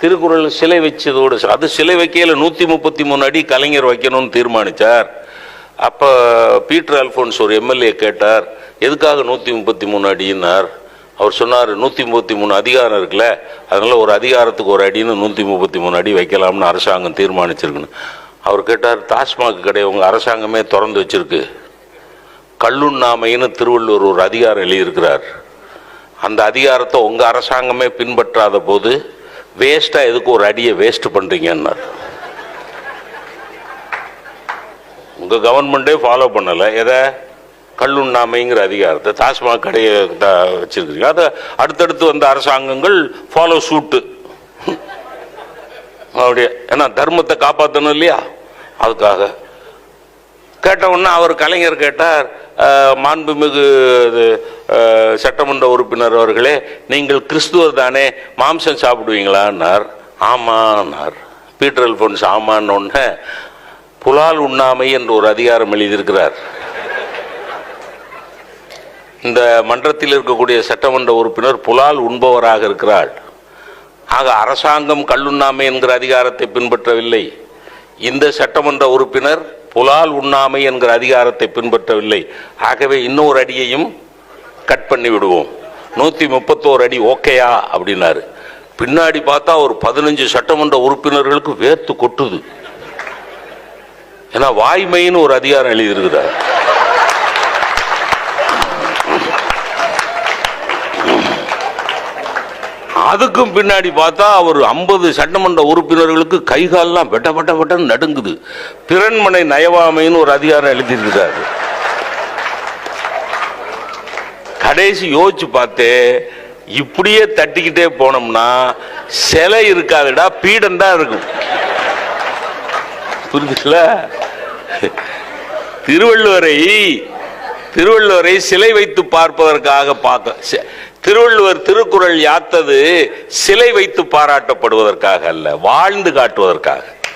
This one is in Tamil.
திருக்குறள் சிலை வச்சதோடு அது சிலை வைக்கையில் நூற்றி முப்பத்தி மூணு அடி கலைஞர் வைக்கணும்னு தீர்மானித்தார் அப்போ பீட்டர் அல்ஃபோன்ஸ் ஒரு எம்எல்ஏ கேட்டார் எதுக்காக நூற்றி முப்பத்தி மூணு அடின்னார்? அவர் சொன்னார் நூற்றி முப்பத்தி மூணு அதிகாரம் இருக்குல்ல அதனால் ஒரு அதிகாரத்துக்கு ஒரு அடின்னு நூற்றி முப்பத்தி மூணு அடி வைக்கலாம்னு அரசாங்கம் தீர்மானிச்சிருக்குன்னு. அவர் கேட்டார் டாஸ்மாக் கடை உங்கள் அரசாங்கமே திறந்து வச்சிருக்கு. கல்லுண்ணாமைன்னு திருவள்ளுவர் ஒரு அதிகாரம் எழுதியிருக்கிறார். அந்த அதிகாரத்தை உங்கள் அரசாங்கமே பின்பற்றாத போது வேஸ்டா எதுக்கு ஒரு அடியை வேஸ்ட் பண்றீங்கன்னார். உங்க கவர்மெண்டே ஃபாலோ பண்ணல. எதை? கல்லுண்ணாமைங்கிற அதிகாரத்தை தாஜ்மஹால் கடையை த- வச்சிருக்கீங்க அதை அடுத்தடுத்து வந்த அரசாங்கங்கள் ஃபாலோ சூட்டு அப்படியே. ஏன்னா தர்மத்தை காப்பாற்றணும் இல்லையா? அதுக்காக. கேட்ட உடனே அவர் கலைஞர் கேட்டார் மாண்புமிகு இது, சட்டமன்ற உறுப்பினர் அவர்களே நீங்கள் கிறிஸ்துவர் தானே மாம்சம் சாப்பிடுவீங்களான்னார். ஆமான்னார். பீட்டர் அல்போன்ஸ் ஆமான்னு ஒன்று புலால் உண்ணாமை என்று ஒரு அதிகாரம் எழுதியிருக்கிறார். இந்த மன்றத்தில் இருக்கக்கூடிய சட்டமன்ற உறுப்பினர் புலால் உண்பவராக இருக்கிறாள் ஆக அரசாங்கம் கல்லுண்ணாமை என்கிற அதிகாரத்தை பின்பற்றவில்லை. இந்த சட்டமன்ற உறுப்பினர் புலால் உண்ணாமை என்கிற அதிகாரத்தை பின்பற்றவில்லை. ஆகவே இன்னொரு அடியையும் கட் பண்ணி விடுவோம். நூற்றி முப்பத்தோரு அடி ஓகேயா? அப்படின்னாரு. பின்னாடி பார்த்தா ஒரு பதினஞ்சு சட்டமன்ற உறுப்பினர்களுக்கு வேர்த்து கொட்டுது. ஏன்னா வாய்மைன்னு ஒரு அதிகாரம் எழுதியிருக்கிறார். அதுக்கும் பின்னாடி பார்த்தா அவர் ஐம்பது சட்டமன்ற உறுப்பினர்களுக்கு கை கால்லாம் வெட்ட வெட்ட வெட்டன்னு நடுங்குது. பிறன்மனை நயவாமைன்னு ஒரு அதிகாரம் எழுதியிருக்கிறாரு. கடைசி யோசிச்சு பார்த்து இப்படியே தட்டிக்கிட்டே போனோம்னா சிலை இருக்காதுடா பீடம் தான் இருக்கும். புரிஞ்சுல திருவள்ளுவரை திருவள்ளுவரை சிலை வைத்து பார்ப்பதற்காக பார்க்க திருவள்ளுவர் திருக்குறள் யாத்தது சிலை வைத்து பாராட்டப்படுவதற்காக அல்ல வாழ்ந்து காட்டுவதற்காக.